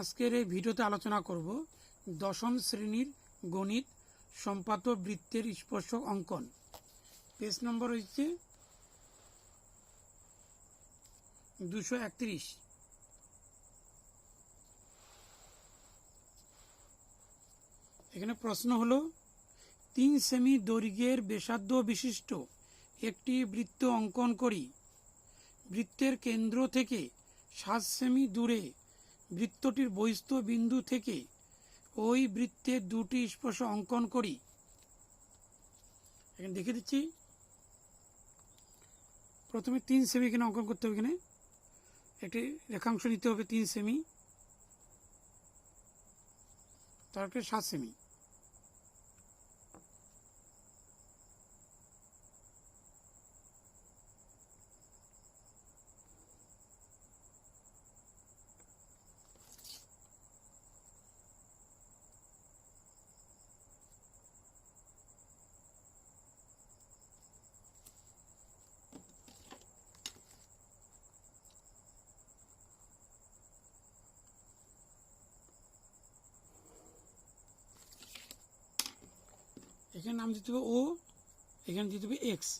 আজকের এই ভিডিওতে আলোচনা করব দশম শ্রেণির গণিত সম্পাত বৃত্তের স্পর্শক অঙ্কন। পেজ নম্বর হচ্ছে দুশো একত্রিশ। এখানে প্রশ্ন হলো, তিন সেমি দৈর্ঘ্যের ব্যাসার্ধ বিশিষ্ট একটি বৃত্ত অঙ্কন করি। বৃত্তের কেন্দ্র থেকে সাত সেমি দূরে বৃত্তটির বহিস্থ বিন্দু থেকে ওই বৃত্তের দুটি স্পর্শ অঙ্কন করি। এখানে দেখে দিচ্ছি। প্রথমে তিন সেমি এখানে অঙ্কন করতে হবে এখানে। একটি রেখাংশ নিতে হবে তিন সেমি তারপরে সাত সেমি এখানে নাম দিতে হবে ও, এখানে দিতে হবে এক্স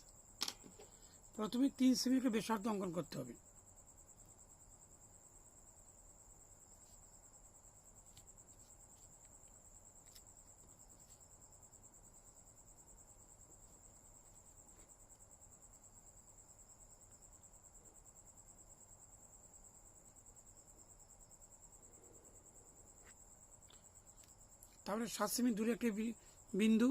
প্রথমে তিন সেমিকে ব্যাসার্ধ অঙ্কন করতে হবে। তারপরে সাত সেমি দূরে একটি বিন্দু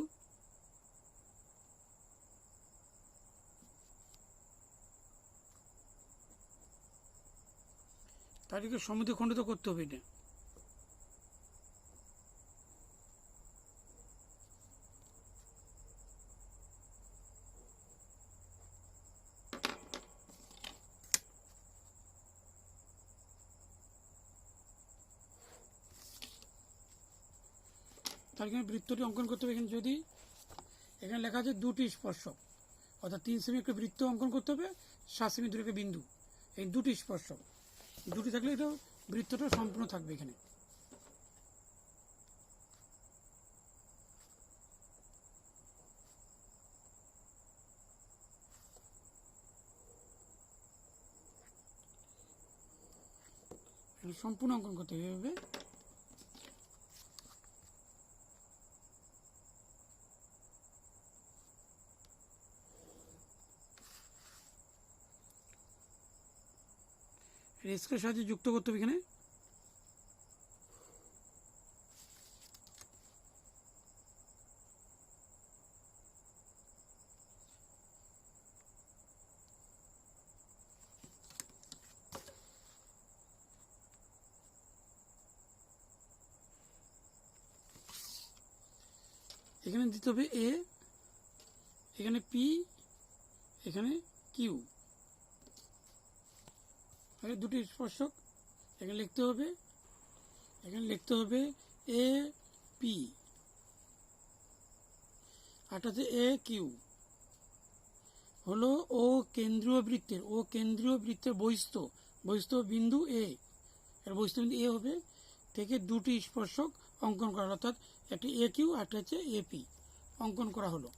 তাদেরকে সমুদ্র খণ্ডিত করতে হবে এটা। তার এখানে বৃত্তটি অঙ্কন করতে হবে। এখানে যদি এখানে লেখা আছে দুটি স্পর্শক, অর্থাৎ তিন সেমি একটা বৃত্ত অঙ্কন করতে হবে, সাত সেমি দূরে একটা বিন্দু। এই দুটি স্পর্শক। দুটি থাকলে এটা বৃত্তটা সম্পূর্ণ থাকবে এখানে। সম্পূর্ণ অঙ্কন করতে হবে। রেস্কের সাহায্যে যুক্ত করতে হবে এখানে? এখানে দিতে হবে এ এখানে পি এখানে কিউ আগে দুটি স্পর্শক, এখানে লিখতে হবে, এখানে লিখতে হবে এ পি আরটাতে এ কিউ হলো ও কেন্দ্রীয় বৃত্তের ও কেন্দ্রীয় বৃত্তের বহিস্থ বহিস্থ বিন্দু এ এর বহিস্থ বিন্দু এ হবে, থেকে দুটি স্পর্শক অঙ্কন করা, অর্থাৎ একটি এ কিউ আর হচ্ছে এ পি অঙ্কন করা হলো।